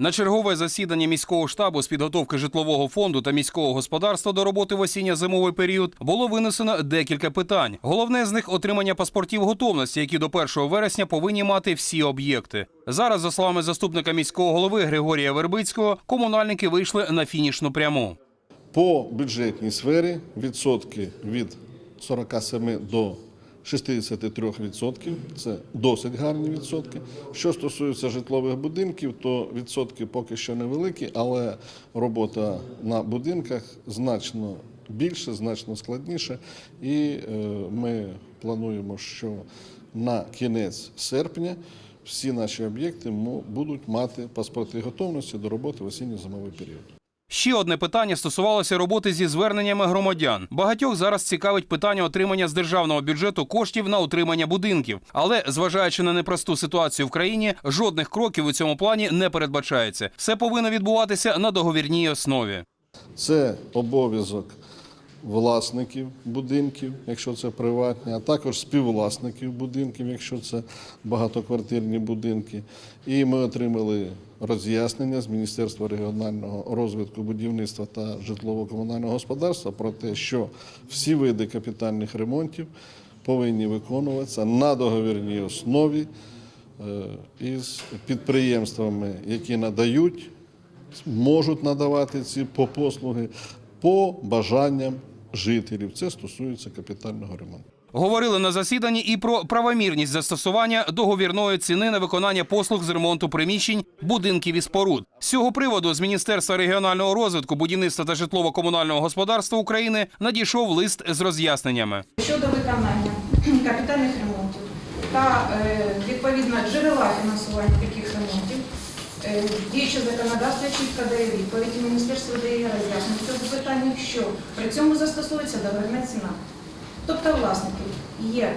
На чергове засідання міського штабу з підготовки житлового фонду та міського господарства до роботи в осінньо-зимовий період було винесено декілька питань. Головне з них отримання паспортів готовності, які до 1 вересня повинні мати всі об'єкти. Зараз, за словами заступника міського голови Григорія Вербицького, комунальники вийшли на фінішну пряму. По бюджетній сфері відсотки від 47 до 63%. Це досить гарні відсотки. Що стосується житлових будинків, то відсотки поки що невеликі, але робота на будинках значно більше, значно складніше. І е, ми плануємо, що на кінець серпня всі наші об'єкти будуть мати паспорти готовності до роботи в осінньо-зимовий період. Ще одне питання стосувалося роботи зі зверненнями громадян. Багатьох зараз цікавить питання отримання з державного бюджету коштів на утримання будинків. Але, зважаючи на непросту ситуацію в країні, жодних кроків у цьому плані не передбачається. Все повинно відбуватися на договірній основі. Це обов'язок власників будинків, якщо це приватні, а також співвласників будинків, якщо це багатоквартирні будинки. І ми отримали роз'яснення з Міністерства регіонального розвитку будівництва та житлово-комунального господарства про те, що всі види капітальних ремонтів повинні виконуватися на договірній основі е, із підприємствами, які надають можуть надавати ці по послуги по бажанням жителів. Це стосується капітального ремонту. Говорили на засіданні і про правомірність застосування договірної ціни на виконання послуг з ремонту приміщень, будинків і споруд. З цього приводу з Міністерства регіонального розвитку, будівництва та житлово-комунального господарства України надійшов лист з роз'ясненнями. щодо виконання капітальних ремонтів та е, відповідно джерела фінансування таких ремонтів. Е, Діюче законодавство чітко дає відповідь, і міністерство дає роз'яснення в цьому питанні, що при цьому застосовується договірна ціна. Тобто власники є е,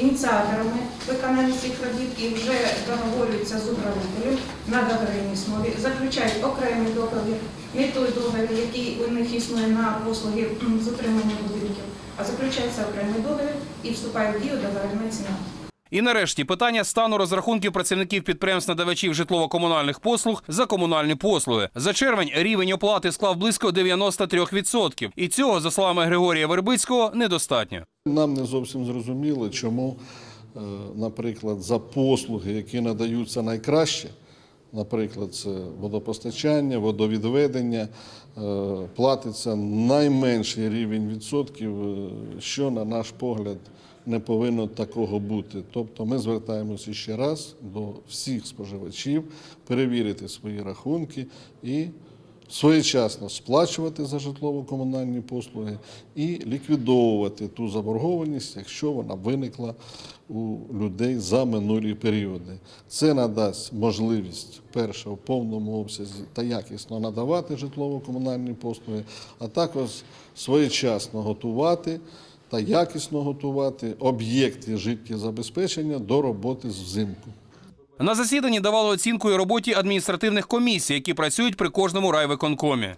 ініціаторами виконання цих робіт і вже договорюються з управителем на договірній основі, заключають окремий договір, не той договір, який у них існує на послуги з утримання будинків, а заключається окремий договір і вступає в дію договірна ціна. І нарешті питання стану розрахунків працівників підприємств надавачів житлово-комунальних послуг за комунальні послуги. За червень рівень оплати склав близько 93%. І цього, за словами Григорія Вербицького, недостатньо. Нам не зовсім зрозуміло, чому, е, наприклад, за послуги, які надаються найкраще, наприклад, це водопостачання, водовідведення, е, платиться найменший рівень відсотків, е, що, на наш погляд, не повинно такого бути. Тобто ми звертаємося ще раз до всіх споживачів перевірити свої рахунки і своєчасно сплачувати за житлово-комунальні послуги і ліквідовувати ту заборгованість, якщо вона виникла у людей за минулі періоди. Це надасть можливість перше в повному обсязі та якісно надавати житлово-комунальні послуги, а також своєчасно готувати та якісно готувати об'єкти життєзабезпечення до роботи взимку. На засіданні давали оцінку і роботі адміністративних комісій, які працюють при кожному райвиконкомі.